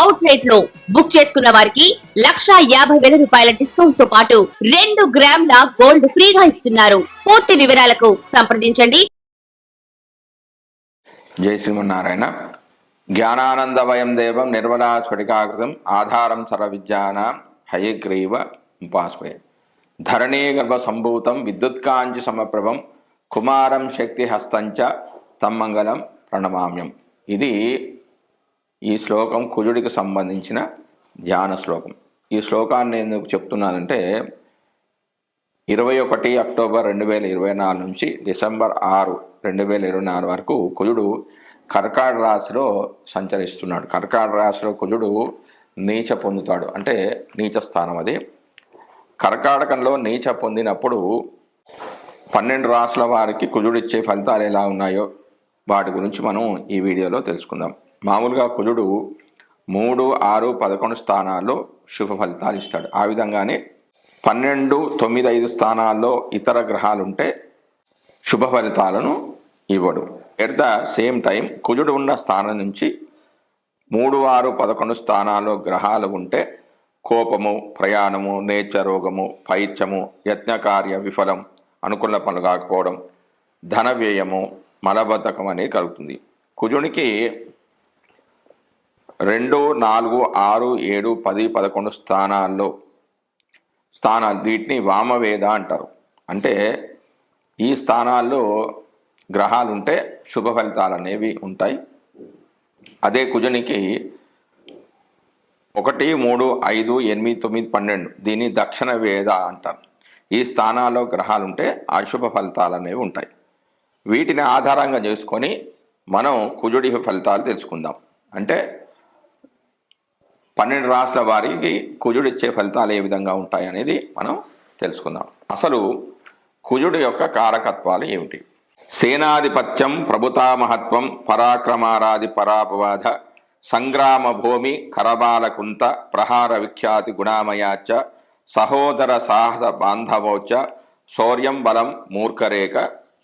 Out రేట్లో book చేసుకున్న వారికి లక్ష యాభై వేల రూపాయల డిస్కౌంట్తో పాటు రెండు గ్రాముల గోల్డ్ ఫ్రీగా ఇస్తున్నారు. పూర్తి వివరాలకు సంప్రదించండి. జై శ్రీమన్నారాయణ. జ్ఞానానందవయం దేవం నిర్మలా స్ఫటికాకృతం ఆధారం సర్వవిద్యానాం హయగ్రీవ ఉపాస్మయ. ధరణీ గర్భ సంభూతం విద్యుత్కాంచి సమప్రభం కుమారం శక్తి హస్తంచ తమ్మంగళం ప్రణమామ్యం. ఇది ఈ శ్లోకం కుజుడికి సంబంధించిన ధ్యాన శ్లోకం. ఈ శ్లోకాన్ని ఎందుకు చెప్తున్నానంటే ఇరవై ఒకటి అక్టోబర్ రెండు వేల ఇరవై నాలుగు నుంచి డిసెంబర్ ఆరు రెండు వేల ఇరవై నాలుగు వరకు కుజుడు కర్కాడ రాశిలో సంచరిస్తున్నాడు. కర్కాడ రాశిలో కుజుడు నీచ పొందుతాడు. అంటే నీచ స్థానం అది. కర్కాటకంలో నీచ పొందినప్పుడు పన్నెండు రాసుల వారికి కుజుడిచ్చే ఫలితాలు ఎలా ఉన్నాయో వాటి గురించి మనం ఈ వీడియోలో తెలుసుకుందాం. మామూలుగా కుజుడు మూడు ఆరు పదకొండు స్థానాల్లో శుభ ఫలితాలు ఇస్తాడు. ఆ విధంగానే పన్నెండు తొమ్మిది ఐదు స్థానాల్లో ఇతర గ్రహాలు ఉంటే శుభ ఫలితాలను ఇవ్వడు. ఎట్ ద సేమ్ టైం కుజుడు ఉన్న స్థానం నుంచి మూడు ఆరు పదకొండు స్థానాల్లో గ్రహాలు ఉంటే కోపము ప్రయాణము నేచ రోగము పైత్యము యత్నకార్య విఫలం అనుకున్న పనులు కాకపోవడం ధన వ్యయము మలబద్ధకం అనేది కలుగుతుంది. కుజునికి రెండు నాలుగు ఆరు ఏడు పది పదకొండు స్థానాల్లో స్థానాలు వీటిని వామవేద అంటారు. అంటే ఈ స్థానాల్లో గ్రహాలు ఉంటే శుభ ఫలితాలు అనేవి ఉంటాయి. అదే కుజునికి ఒకటి మూడు ఐదు ఎనిమిది తొమ్మిది పన్నెండు దీన్ని దక్షిణ వేద అంటారు. ఈ స్థానాల్లో గ్రహాలు ఉంటే అశుభ ఫలితాలు అనేవి ఉంటాయి. వీటిని ఆధారంగా చేసుకొని మనం కుజుడి ఫలితాలు తెలుసుకుందాం. అంటే పన్నెండు రాసుల వారికి కుజుడు ఇచ్చే ఫలితాలు ఏ విధంగా ఉంటాయి అనేది మనం తెలుసుకుందాం. అసలు కుజుడు యొక్క కారకత్వాలు ఏమిటి? సేనాధిపత్యం ప్రభుతామహత్వం పరాక్రమారాది పరాపవాధ సంగ్రామ భూమి కరబాలకుంత ప్రహార విఖ్యాతి గుణామయాచ సహోదర సాహస బాంధవోచ శౌర్యం బలం మూర్ఖరేఖ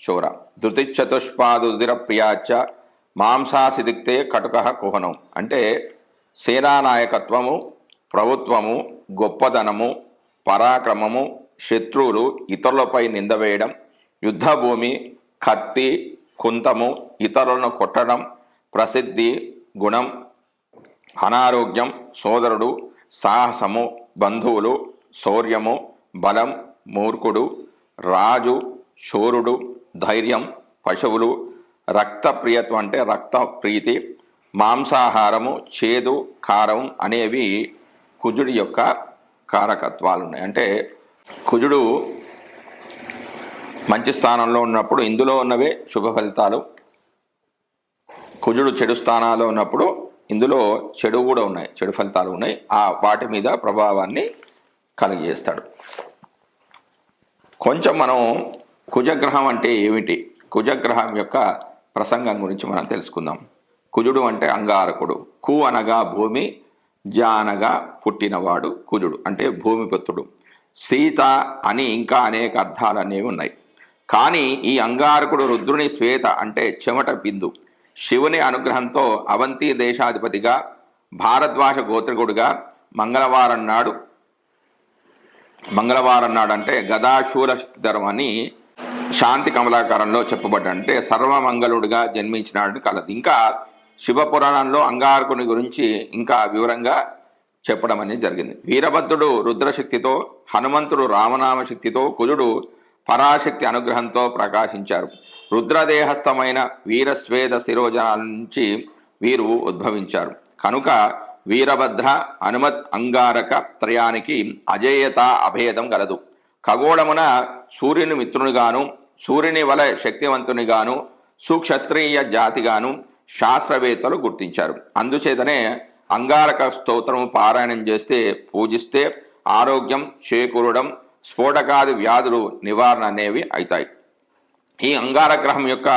చూర ధృతిచతుష్పాదుదిర ప్రియాచ మాంసాసిదిక్తే కటుక కుహనం. అంటే సేనానాయకత్వము ప్రభుత్వము గొప్పదనము పరాక్రమము శత్రువులు ఇతరులపై నిందవేయడం యుద్ధభూమి కత్తి కుంతము ఇతరులను కొట్టడం ప్రసిద్ధి గుణం అనారోగ్యం సోదరుడు సాహసము బంధువులు శౌర్యము బలం మూర్ఖుడు రాజు శూరుడు ధైర్యం పశువులు రక్త ప్రియత్వం అంటే రక్త ప్రీతి మాంసాహారము చేదు కారం అనేవి కుజుడి యొక్క కారకత్వాలు ఉన్నాయి. అంటే కుజుడు మంచి స్థానంలో ఉన్నప్పుడు ఇందులో ఉన్నవే శుభ ఫలితాలు. కుజుడు చెడు స్థానాల్లో ఉన్నప్పుడు ఇందులో చెడు కూడా ఉన్నాయి చెడు ఫలితాలు ఉన్నాయి. ఆ వాటి మీద ప్రభావాన్ని కలిగజేస్తాడు. కొంచెం మనం కుజగ్రహం అంటే ఏమిటి? కుజగ్రహం యొక్క ప్రసంగం గురించి మనం తెలుసుకుందాం. కుజుడు అంటే అంగారకుడు. కు అనగా భూమి జానగా పుట్టినవాడు కుజుడు అంటే భూమిపుత్రుడు సీత అని ఇంకా అనేక అర్థాలు అనేవి ఉన్నాయి. కానీ ఈ అంగారకుడు రుద్రుని శ్వేత అంటే చెమట బిందు. శివుని అనుగ్రహంతో అవంతి దేశాధిపతిగా భారద్వాజ గోత్రికుడుగా మంగళవారం నాడు మంగళవారం నాడు అంటే గదాశూల ధర్మని శాంతి కమలాకారంలో చెప్పబడ్డ అంటే సర్వమంగళుడిగా జన్మించినాడు కలదు. ఇంకా శివపురాణంలో అంగారకుని గురించి ఇంకా వివరంగా చెప్పడం అనేది జరిగింది. వీరభద్రుడు రుద్రశక్తితో హనుమంతుడు రామనామ శక్తితో కుజుడు పరాశక్తి అనుగ్రహంతో ప్రకాశించారు. రుద్రదేహస్థమైన వీరస్వేద శిరోజనాల నుంచి వీరు ఉద్భవించారు. కనుక వీరభద్ర హనుమత్ అంగారక త్రయానికి అజేయత అభేదం గలదు ఖగోళమున సూర్యుని మిత్రునిగాను సూర్యుని వలె శక్తివంతునిగాను సుక్షత్రియ జాతిగాను శాస్త్రవేత్తలు గుర్తించారు. అందుచేతనే అంగారక స్తోత్రము పారాయణం చేస్తే పూజిస్తే ఆరోగ్యం చేకూరడం స్ఫోటకాది వ్యాధులు నివారణ అనేవి అవుతాయి ఈ అంగార గ్రహం యొక్క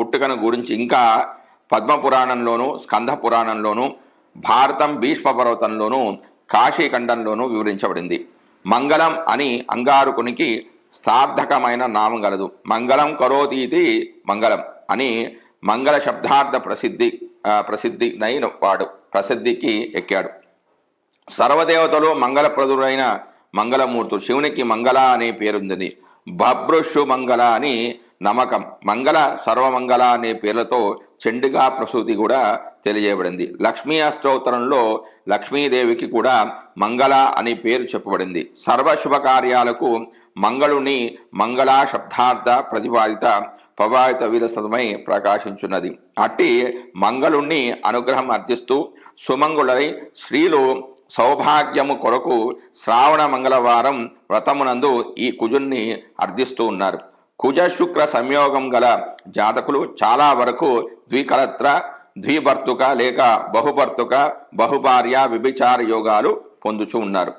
పుట్టుకను గురించి ఇంకా పద్మపురాణంలోను స్కంద పురాణంలోను భారతం భీష్మ పర్వతంలోను కాశీఖండంలోను వివరించబడింది. మంగళం అని అంగారకునికి సార్థకమైన నామం గలదు. మంగళం కరోతీతి మంగళం అని మంగళ శబ్దార్థ ప్రసిద్ధి ప్రసిద్ధి నైన వాడు ప్రసిద్ధికి ఎక్కాడు. సర్వదేవతలు మంగళప్రదుడైన మంగళమూర్తుడు శివునికి మంగళ అనే పేరుంది బభ్రుషు మంగళ అని నమ్మకం మంగళ సర్వమంగళ అనే పేర్లతో చెండుగా ప్రసూతి కూడా తెలియబడింది లక్ష్మీ అష్టోత్తరంలో లక్ష్మీదేవికి కూడా మంగళ అనే పేరు చెప్పబడింది. సర్వ శుభ కార్యాలకు మంగళుని మంగళ శబ్దార్థ ప్రతిపాదిత ప్రభావిత వీరసమై ప్రకాశించున్నది. అట్టి మంగళుణ్ణి అనుగ్రహం అర్థిస్తూ సుమంగుళై స్త్రీలు సౌభాగ్యము కొరకు శ్రావణ మంగళవారం వ్రతమునందు ఈ కుజుణ్ణి అర్థిస్తూ ఉన్నారు. కుజ శుక్ర సంయోగం గల జాతకులు చాలా వరకు ద్వికలత్ర ద్విభర్తుక లేక బహుభర్తుక బహుభార్య విభిచార యోగాలు పొందుచూ ఉన్నారు.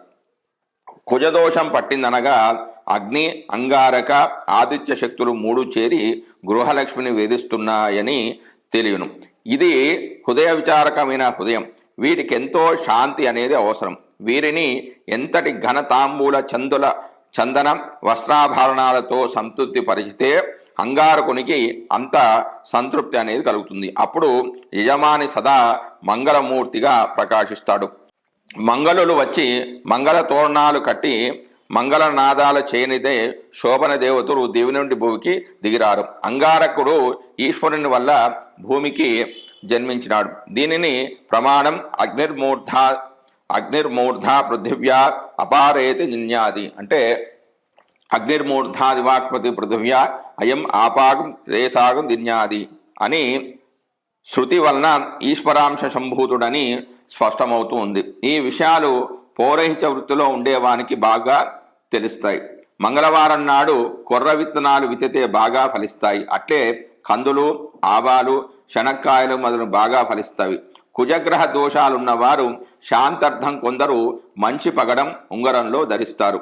కుజదోషం పట్టిందనగా అగ్ని అంగారక ఆదిత్య శక్తులు మూడు చేరి గృహలక్ష్మిని వేధిస్తున్నాయని తెలియను. ఇది హృదయ విచారకమైన హృదయం. వీటికి ఎంతో శాంతి అనేది అవసరం. వీరిని ఎంతటి ఘనతాంబూల చందుల చందన వస్త్రాభరణాలతో సంతృప్తి పరిచితే అంగారకునికి అంత సంతృప్తి అనేది కలుగుతుంది. అప్పుడు యజమాని సదా మంగళమూర్తిగా ప్రకాశిస్తాడు. మంగళులు వచ్చి మంగళ తోరణాలు కట్టి మంగళనాదాల చేయనిదే శోభన దేవతలు దేవి నుండి భూమికి దిగిరారు. అంగారకుడు ఈశ్వరుని వల్ల భూమికి జన్మించినాడు. దీనిని ప్రమాణం అగ్నిర్మూర్ధ అగ్నిర్మూర్ధ పృథివ్యా అపారేతి నిన్యాది అంటే అగ్నిర్మూర్ధాదివాక్పతి పృథివ్యా అయం ఆపాగం రేసాగం దిన్యాది అని శృతి వలన ఈశ్వరాంశ సంభూతుడని స్పష్టమవుతూ ఉంది. ఈ విషయాలు పౌరహిత వృత్తిలో ఉండేవానికి బాగా తెలుస్తాయి. మంగళవారం నాడు కొర్ర విత్తనాలు విత్తితే బాగా ఫలిస్తాయి. అట్లే కందులు ఆవాలు శనక్కాయలు మొదలు బాగా ఫలిస్తాయి. కుజగ్రహ దోషాలున్నవారు శాంతార్థం కొందరు మంచి పగడం ఉంగరంలో ధరిస్తారు.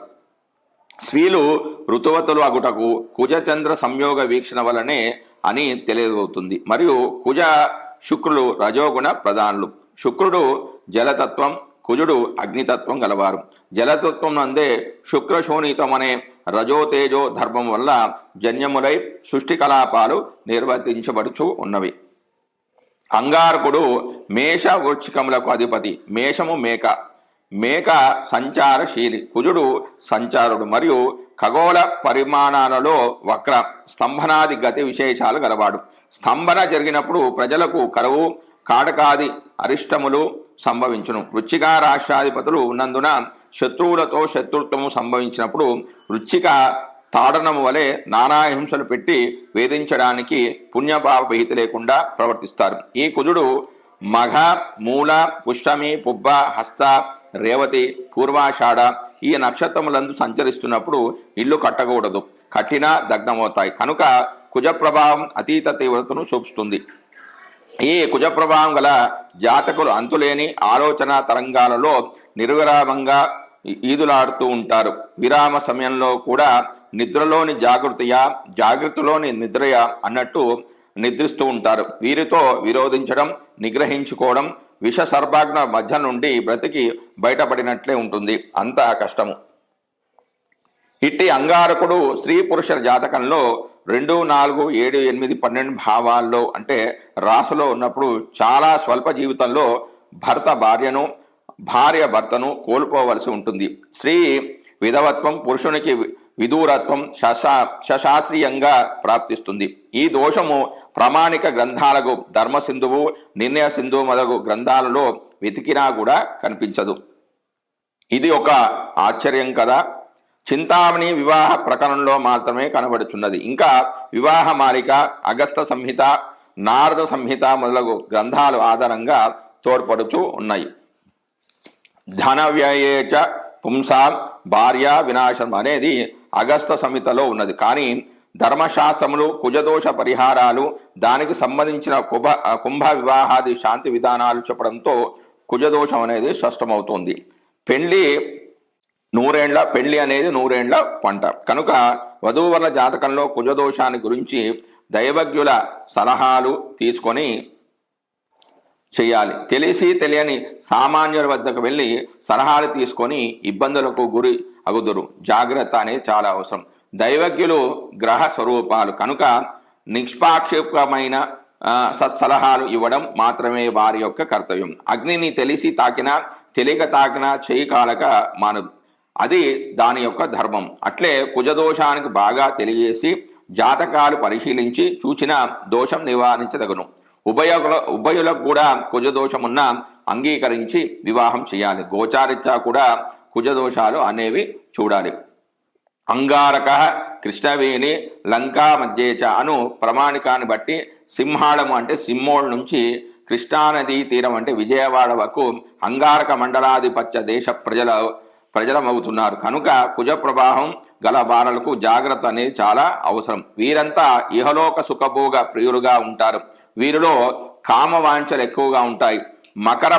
స్త్రీలు ఋతువతులు అగుటకు కుజచంద్ర సంయోగ వీక్షణ వలనే అని తెలియవుతుంది మరియు కుజ శుక్రులు రజోగుణ ప్రధానులు. శుక్రుడు జలతత్వం కుజుడు అగ్నితత్వం గలవారు. జలతత్వం నందే శుక్రశోణితం అనే రజోతేజో ధర్మం వల్ల జన్యములై సృష్టి కలాపాలు నిర్వర్తించబడుచు ఉన్నవి. అంగారకుడు మేష వృక్షికములకు అధిపతి. మేషము మేక. మేక సంచారశీలి. కుజుడు సంచారుడు మరియు ఖగోళ పరిమాణాలలో వక్ర స్తంభనాది గతి విశేషాలు గలవాడు. స్తంభన జరిగినప్పుడు ప్రజలకు కరువు కాడకాది అరిష్టములు సంభవించును. వృచ్చిక రాష్ట్రాధిపతులు ఉన్నందున శత్రువులతో శత్రుత్వము సంభవించినప్పుడు వృచ్చిక తాడనము వలె నానా హింసలు పెట్టి వేధించడానికి పుణ్యభావ విహిత లేకుండా ప్రవర్తిస్తారు. ఈ కుజుడు మఘ మూల పుష్టమి పుబ్బ హస్త రేవతి పూర్వాషాఢ ఈ నక్షత్రములందు సంచరిస్తున్నప్పుడు ఇల్లు కట్టకూడదు. కట్టినా దగ్నమవుతాయి కనుక కుజ ప్రభావం అతీత తీవ్రతను చూపుతుంది. ఈ కుజ ప్రభావం గల జాతకులు అంతులేని ఆలోచన తరంగాలలో నిర్విరామంగా ఈదులాడుతూ ఉంటారు. విరామ సమయంలో కూడా నిద్రలోని జాగృతియా జాగృతిలోని నిద్రయ అన్నట్టు నిద్రిస్తూ ఉంటారు. వీరితో విరోధించడం నిగ్రహించుకోవడం విష సర్భాగ్న మధ్య నుండి బ్రతికి బయటపడినట్లే ఉంటుంది. అంత కష్టము. ఇట్టి అంగారకుడు స్త్రీ పురుషుల జాతకంలో రెండు నాలుగు ఏడు ఎనిమిది పన్నెండు భావాల్లో అంటే రాసులో ఉన్నప్పుడు చాలా స్వల్ప జీవితంలో భర్త భార్యను భార్య భర్తను కోల్పోవలసి ఉంటుంది. స్త్రీ విధవత్వం పురుషునికి విదూరత్వం శశా శశాస్త్రీయంగా ప్రాప్తిస్తుంది. ఈ దోషము ప్రామాణిక గ్రంథాలకు ధర్మసింధువు నిర్ణయ సింధువు మొదలగు గ్రంథాలలో వెతికినా కూడా కనిపించదు. ఇది ఒక ఆశ్చర్యం కదా. చింతామణి వివాహ ప్రకరణంలో మాత్రమే కనబడుచున్నది. ఇంకా వివాహ మాలిక అగస్త సంహిత నారద సంహిత మొదలగు గ్రంథాలు ఆధారంగా తోడ్పడుతూ ఉన్నాయి. ధన వ్యయేచ పుంసాం భార్య వినాశం అనేది అగస్త సంహితలో ఉన్నది. కానీ ధర్మశాస్త్రములు కుజదోష పరిహారాలు దానికి సంబంధించిన కుభ కుంభ వివాహాది శాంతి విధానాలు చెప్పడంతో కుజదోషం అనేది స్పష్టమవుతుంది పెళ్ళి నూరేండ్ల పెళ్ళి అనేది నూరేండ్ల పంట. కనుక వధూవరుల జాతకంలో కుజదోషాన్ని గురించి దైవజ్ఞుల సలహాలు తీసుకొని చేయాలి. తెలిసి తెలియని సామాన్యుల వద్దకు వెళ్ళి సలహాలు తీసుకొని ఇబ్బందులకు గురి అగుదురు జాగ్రత్త అనేది చాలా అవసరం. దైవజ్ఞులు గ్రహ స్వరూపాలు. కనుక నిష్పాక్షికమైన సత్సలహాలు ఇవ్వడం మాత్రమే వారి యొక్క కర్తవ్యం. అగ్నిని తెలిసి తాకినా తెలియక తాకినా చేయి కాలక మానదు. అది దాని యొక్క ధర్మం. అట్లే కుజదోషానికి బాగా తెలియజేసి జాతకాలు పరిశీలించి చూచిన దోషం నివారించదగును. ఉభయుల ఉభయులకు కూడా కుజదోషం ఉన్న అంగీకరించి వివాహం చేయాలి. గోచారిత్యా కూడా కుజదోషాలు అనేవి చూడాలి. అంగారక కృష్ణవేణి లంకా మధ్యేచ అను ప్రమాణికాన్ని బట్టి సింహాళము అంటే సింహోళ నుంచి కృష్ణానదీ తీరం అంటే విజయవాడ వరకు అంగారక మండలాధిపత్య దేశ ప్రజల ప్రజలమవుతున్నారు. కనుక కుజ ప్రవాహం గల బాలలకు జాగ్రత్త అనేది చాలా అవసరం. వీరంతా ఇహలోక సుఖభోగ ప్రియులుగా ఉంటారు. వీరిలో కామ వాంఛలు ఎక్కువగా ఉంటాయి. మకర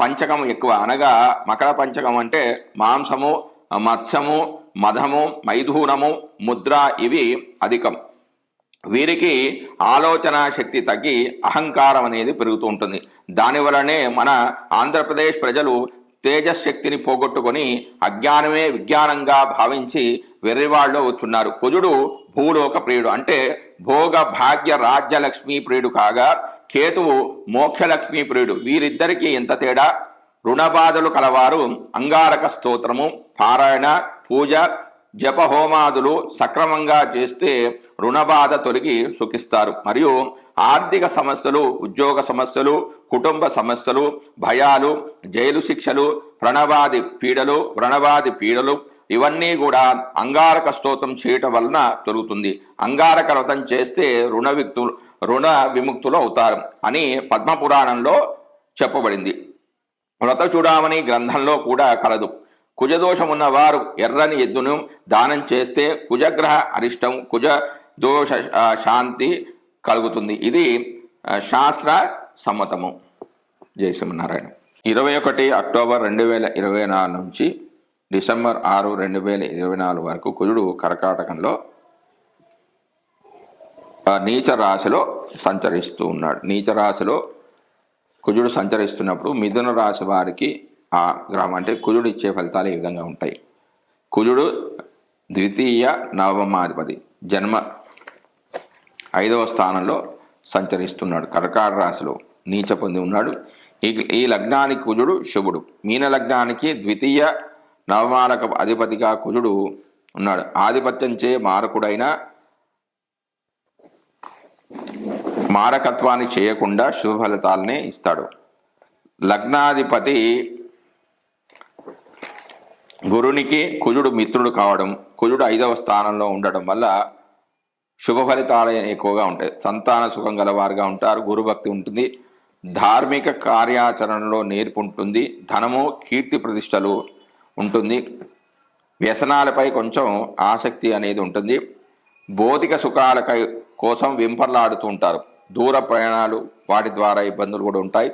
పంచకం ఎక్కువ అనగా మకర పంచకం అంటే మాంసము మత్స్యము మధము మైథూనము ముద్ర ఇవి అధికం. వీరికి ఆలోచన శక్తి తగ్గి అహంకారం అనేది పెరుగుతూ ఉంటుంది. దానివలనే మన ఆంధ్రప్రదేశ్ ప్రజలు తేజశక్తిని పోగొట్టుకొని అజ్ఞానమే విజ్ఞానంగా భావించి వెర్రివాళ్ళు వచ్చున్నారు. కుజుడు భూలోక ప్రియుడు. అంటే భోగ భాగ్య రాజ్యలక్ష్మీ ప్రియుడు కాగా కేతువు మోక్షలక్ష్మీ ప్రియుడు. వీరిద్దరికీ ఎంత తేడా? రుణబాధలు కలవారు అంగారక స్తోత్రము పారాయణ పూజ జపహోమాదులు సక్రమంగా చేస్తే రుణబాధ తొలగి సుఖిస్తారు. మరియు ఆర్థిక సమస్యలు ఉద్యోగ సమస్యలు కుటుంబ సమస్యలు భయాలు జైలు శిక్షలు ప్రణవాది పీడలు వ్రణవాది పీడలు ఇవన్నీ కూడా అంగారక స్తోత్రం చేయటం వలన తొలుగుతుంది. అంగారక వ్రతం చేస్తే రుణ విక్తులు రుణ విముక్తులు అవుతారు అని పద్మపురాణంలో చెప్పబడింది. వ్రత చూడామని గ్రంథంలో కూడా కలదు. కుజదోషం ఉన్నవారు ఎర్రని ఎద్దును దానం చేస్తే కుజగ్రహ అరిష్టం కుజ దోష శాంతి కలుగుతుంది. ఇది శాస్త్ర సమ్మతము. జయసింహనారాయణ ఇరవై ఒకటి అక్టోబర్ రెండు వేల ఇరవై నాలుగు నుంచి డిసెంబర్ ఆరు రెండు వేల ఇరవై నాలుగు వరకు కుజుడు కర్కాటకంలో నీచ రాశిలో సంచరిస్తూ ఉన్నాడు. నీచ రాశిలో కుజుడు సంచరిస్తున్నప్పుడు మిథున రాశి వారికి ఆ గ్రామం అంటే కుజుడు ఇచ్చే ఫలితాలు ఈ విధంగా ఉంటాయి? కుజుడు ద్వితీయ నవమాధిపతి జన్మ ఐదవ స్థానంలో సంచరిస్తున్నాడు. కర్కాట రాశిలో నీచ పొంది ఉన్నాడు. ఈ ఈ లగ్నానికి కుజుడు శుభుడు. మీన లగ్నానికి ద్వితీయ నవమాలక అధిపతిగా కుజుడు ఉన్నాడు. ఆధిపత్యంచే మారకుడైన మారకత్వాన్ని చేయకుండా శుభ ఫలితాలనే ఇస్తాడు. లగ్నాధిపతి గురునికి కుజుడు మిత్రుడు కావడం కుజుడు ఐదవ స్థానంలో ఉండడం వల్ల శుభ ఫలితాలు ఎక్కువగా ఉంటాయి. సంతాన సుఖం గలవారుగా ఉంటారు. గురుభక్తి ఉంటుంది. ధార్మిక కార్యాచరణలో నేర్పు ఉంటుంది. ధనము కీర్తి ప్రతిష్టలు ఉంటుంది. వ్యసనాలపై కొంచెం ఆసక్తి అనేది ఉంటుంది. భౌతిక సుఖాల కోసం వెంపర్లాడుతూ ఉంటారు. దూర ప్రయాణాలు వాటి ద్వారా ఇబ్బందులు కూడా ఉంటాయి.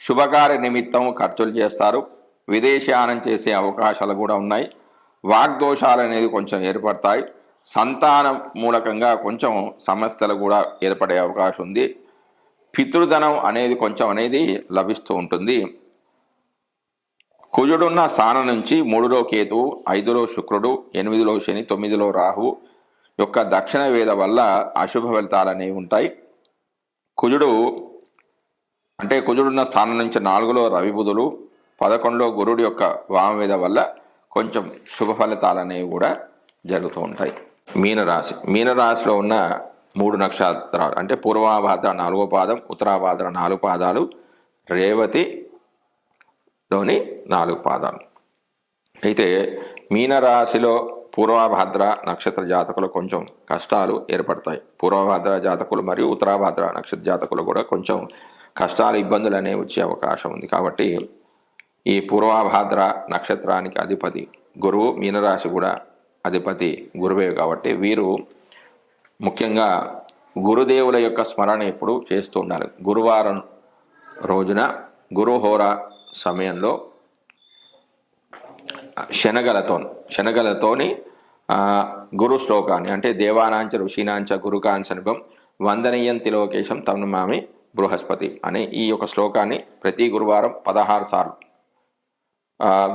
శుభకార్య నిమిత్తం ఖర్చులు చేస్తారు. విదేశయానం చేసే అవకాశాలు కూడా ఉన్నాయి. వాగ్దోషాలు అనేది కొంచెం ఏర్పడతాయి. సంతానం మూలకంగా కొంచెం సమస్యలు కూడా ఏర్పడే అవకాశం ఉంది. పితృధనం అనేది కొంచెం అనేది లభిస్తూ ఉంటుంది. కుజుడున్న స్థానం నుంచి మూడులో కేతువు ఐదులో శుక్రుడు ఎనిమిదిలో శని తొమ్మిదిలో రాహు యొక్క దక్షిణ వేద వల్ల అశుభ ఫలితాలు అనేవి ఉంటాయి. కుజుడు అంటే కుజుడున్న స్థానం నుంచి నాలుగులో రవి బుధులు పదకొండులో గురుడు యొక్క వామవేద వల్ల కొంచెం శుభ ఫలితాలు అనేవి కూడా జరుగుతూ ఉంటాయి. మీనరాశి. మీనరాశిలో ఉన్న మూడు నక్షత్రాలు అంటే పూర్వాభాద్ర నాలుగో పాదం ఉత్తరాభాద్ర నాలుగు పాదాలు రేవతిలోని నాలుగు పాదాలు. అయితే మీనరాశిలో పూర్వాభాద్ర నక్షత్ర జాతకులు కొంచెం కష్టాలు ఏర్పడతాయి. పూర్వభాద్ర జాతకులు మరియు ఉత్తరాభాద్ర నక్షత్ర జాతకులు కూడా కొంచెం కష్టాలు ఇబ్బందులు అనేవి వచ్చే అవకాశం ఉంది. కాబట్టి ఈ పూర్వాభాద్ర నక్షత్రానికి అధిపతి గురువు మీనరాశి కూడా అధిపతి గురువే కాబట్టి వీరు ముఖ్యంగా గురుదేవుల యొక్క స్మరణ ఎప్పుడు చేస్తూ ఉండాలి. గురువారం రోజున గురుహోర సమయంలో శనగలతో శనగలతోని గురు శ్లోకాన్ని అంటే దేవానాంచ ఋషీనాంచ గురుకాంశనుభం వందనీయం తిలోకేశం తనుమామి బృహస్పతి అనే ఈ యొక్క శ్లోకాన్ని ప్రతి గురువారం పదహారు సార్లు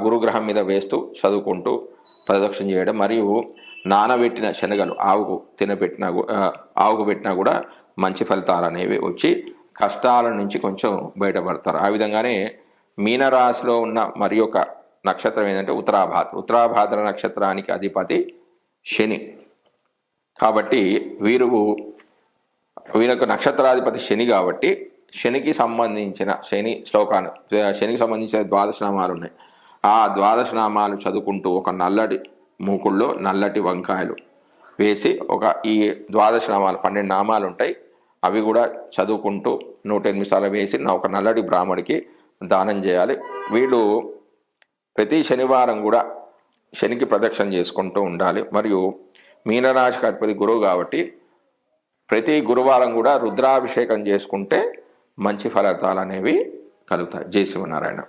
గురుగ్రహం మీద వేస్తూ చదువుకుంటూ ప్రదక్షిణ చేయడం మరియు నానబెట్టిన శనగలు ఆవుకు తినబెట్టినా ఆవుకు పెట్టినా కూడా మంచి ఫలితాలు అనేవి వచ్చి కష్టాల నుంచి కొంచెం బయటపడతారు. ఆ విధంగానే మీనరాశిలో ఉన్న మరి ఒక నక్షత్రం ఏంటంటే ఉత్తరాభాద్ర. ఉత్తరాభాద్ర నక్షత్రానికి అధిపతి శని. కాబట్టి వీరు వీళ్ళకు నక్షత్రాధిపతి శని కాబట్టి శనికి సంబంధించిన శని శ్లోకాన్ని శనికి సంబంధించిన ద్వాదశ నామాలు ఉన్నాయి. ఆ ద్వాదశ నామాలు చదువుకుంటూ ఒక నల్లటి మూకుల్లో నల్లటి వంకాయలు వేసి ఒక ఈ ద్వాదశ నామాలు పన్నెండు నామాలు ఉంటాయి అవి కూడా చదువుకుంటూ నూట ఎనిమిది సార్లు వేసి నా ఒక నల్లటి బ్రాహ్మడికి దానం చేయాలి. వీళ్ళు ప్రతి శనివారం కూడా శనికి ప్రదక్షిణ చేసుకుంటూ ఉండాలి. మరియు మీనరాశికి అధిపతి గురువు కాబట్టి ప్రతి గురువారం కూడా రుద్రాభిషేకం చేసుకుంటే మంచి ఫలితాలు అనేవి కలుగుతాయి. జై శివనారాయణ